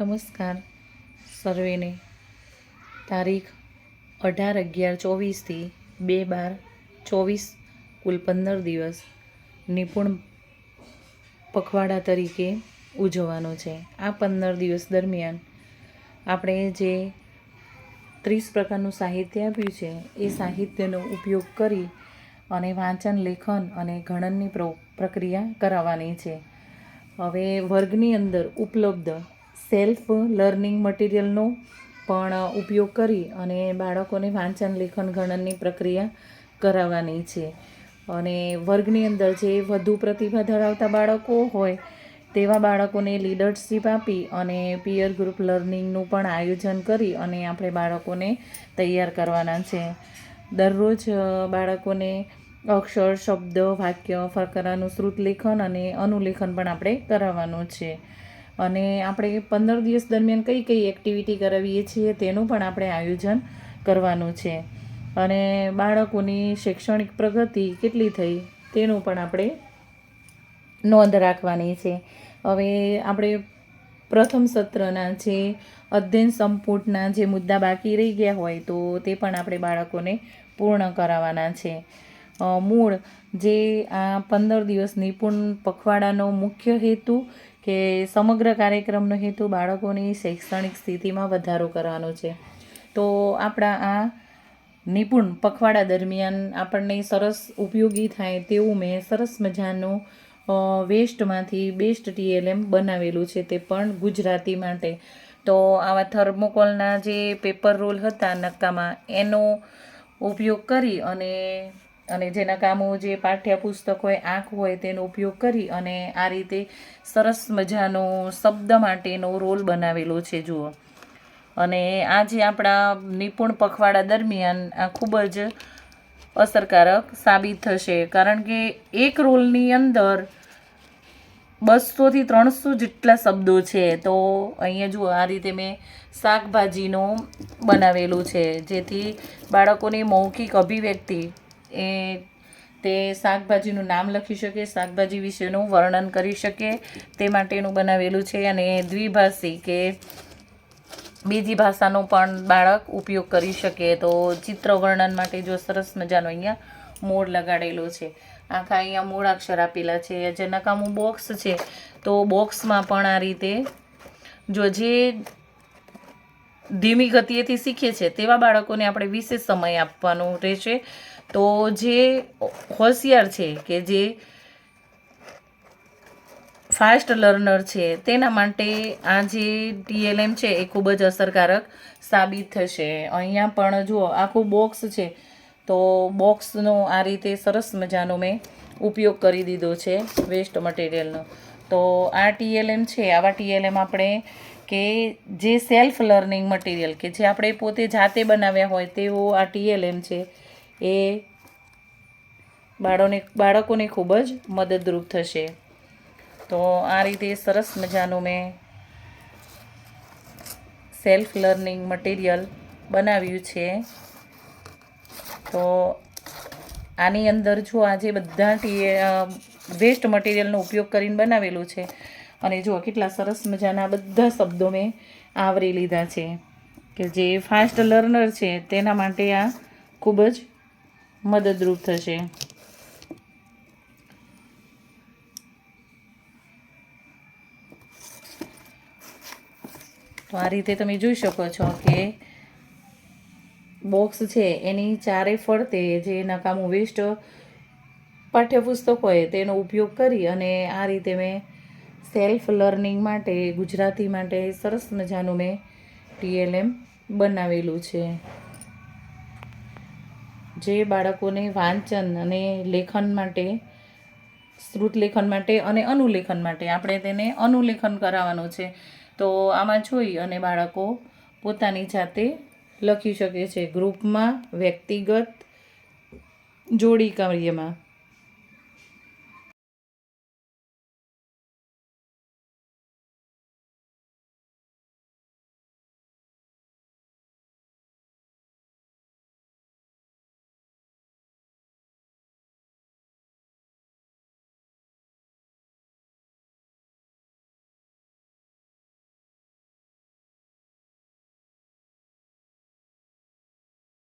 નમસ્કાર સર્વેને. તારીખ અઢાર અગિયાર ચોવીસથી બે બાર ચોવીસ કુલ પંદર દિવસ નિપુણ પખવાડા તરીકે ઉજવવાનો છે. આ પંદર દિવસ દરમિયાન આપણે જે ત્રીસ પ્રકારનું સાહિત્ય આપ્યું છે, એ સાહિત્યનો ઉપયોગ કરી અને વાંચન, લેખન અને ગણનની પ્રો પ્રક્રિયા કરાવવાની છે. હવે વર્ગની અંદર ઉપલબ્ધ સેલ્ફ લર્નિંગ મટીરિયલનો પણ ઉપયોગ કરી અને બાળકોને વાંચન, લેખન, ગણનની પ્રક્રિયા કરાવવાની છે. અને વર્ગની અંદર જે વધુ પ્રતિભા ધરાવતા બાળકો હોય, તેવા બાળકોને લીડરશીપ આપી અને પિયર ગ્રુપ લર્નિંગનું પણ આયોજન કરી અને આપણે બાળકોને તૈયાર કરવાના છે. દરરોજ બાળકોને અક્ષર, શબ્દ, વાક્ય ફકરાનું શ્રુત લેખન અને અનુલેખન પણ આપણે કરાવવાનું છે. અને આપણે પંદર દિવસ દરમિયાન કઈ કઈ એક્ટિવિટી કરાવીએ છીએ તેનું પણ આપણે આયોજન કરવાનું છે. અને બાળકોની શૈક્ષણિક પ્રગતિ કેટલી થઈ તેનું પણ આપણે નોંધ રાખવાની છે. હવે આપણે પ્રથમ સત્રના જે અધ્યયન સંપુટના જે મુદ્દા બાકી રહી ગયા હોય તો તે પણ આપણે બાળકોને પૂર્ણ કરાવવાના છે. મૂળ જે આ પંદર દિવસ નિપુણ પખવાડાનો મુખ્ય હેતુ કે સમગ્ર કાર્યક્રમનો હેતુ બાળકોની શૈક્ષણિક સ્થિતિમાં વધારો કરવાનો છે. તો આપણા આ નિપુણ પખવાડા દરમિયાન આપણને સરસ ઉપયોગી થાય તેવું મેં સરસ મજાનું વેસ્ટમાંથી બેસ્ટ ટીએલએમ બનાવેલું છે તે પણ ગુજરાતી માટે. તો આવા થર્મોકોલના જે પેપર રોલ હતા નક્કામાં એનો ઉપયોગ કરી અને અને જેના કામો જે પાઠ્યપુસ્તક હોય આંખ હોય તેનો ઉપયોગ કરી અને આ રીતે સરસ મજાનો શબ્દ માટેનો રોલ બનાવેલો છે, જુઓ. અને આ જે આપણા નિપુણ પખવાડા દરમિયાન આ ખૂબ જ અસરકારક સાબિત થશે. કારણ કે એક રોલની અંદર બસોથી ત્રણસો જેટલા શબ્દો છે, તો અહીંયા જુઓ આ રીતે મેં શાકભાજીનો બનાવેલું છે, જેથી બાળકોની મૌખિક અભિવ્યક્તિ એ તે શાકભાજીનું નામ લખી શકે, શાકભાજી વિશેનું વર્ણન કરી શકે, તે માટેનું બનાવેલું છે. અને દ્વિભાષી કે બીજી ભાષાનો પણ બાળક ઉપયોગ કરી શકે. તો ચિત્ર વર્ણન માટે જો સરસ મજાનો અહીંયા મોડ લગાડેલો છે. આખા અહીંયા મૂળાક્ષર આપેલા છે. જે નકામું બોક્સ છે, તો બોક્સમાં પણ આ રીતે જો જે ધીમી ગતિએથી શીખે છે તેવા બાળકોને આપણે વિશેષ સમય આપવાનો રહેશે. તો જે હોશિયાર છે કે જે ફાસ્ટ લર્નર છે, તેના માટે આ જે ટીએલએમ છે એ ખૂબ જ અસરકારક સાબિત થશે. અહીંયા પણ જુઓ, આખું બોક્સ છે. તો બોક્સનો આ રીતે સરસ મજાનો મેં ઉપયોગ કરી દીધો છે વેસ્ટ મટીરિયલનો. તો આ ટીએલએમ છે, આવા ટીએલએમ આપણે કે જે સેલ્ફ લર્નિંગ મટીરિયલ કે જે આપણે પોતે જાતે બનાવ્યા હોય તેવો આ ટીએલએમ છે, એ બાળોને, બાળકોને ખૂબ જ મદદરૂપ થશે. તો આ રીતે સરસ મજાનું મેં સેલ્ફ લર્નિંગ મટીરિયલ બનાવ્યું છે. તો આની અંદર જો આજે બધા વેસ્ટ મટીરિયલનો ઉપયોગ કરીને બનાવેલું છે. અને જુઓ કેટલા સરસ મજાના બધા શબ્દો મેં આવરી લીધા છે કે જે ફાસ્ટ લર્નર છે, તેના માટે આ ખૂબ જ મદદરૂપ થશે. તો આ રીતે તમે જોઈ શકો છો કે બોક્સ છે, એની ચારે ફરતે જે નકામું વેસ્ટ પાઠ્યપુસ્તક હોય તેનો ઉપયોગ કરી અને આ રીતે મેં સેલ્ફ લર્નિંગ માટે, ગુજરાતી માટે સરસ મજાનું મેં ટીએલએમ બનાવેલું છે. જે બાળકોને વાંચન અને લેખન માટે, શ્રુત લેખન માટે અને અનુલેખન માટે, આપણે તેને અનુલેખન કરાવવાનું છે. તો આમાં જોઈ અને બાળકો પોતાની જાતે લખી શકે છે. ગ્રુપમાં વ્યક્તિગત જોડી કાર્યમાં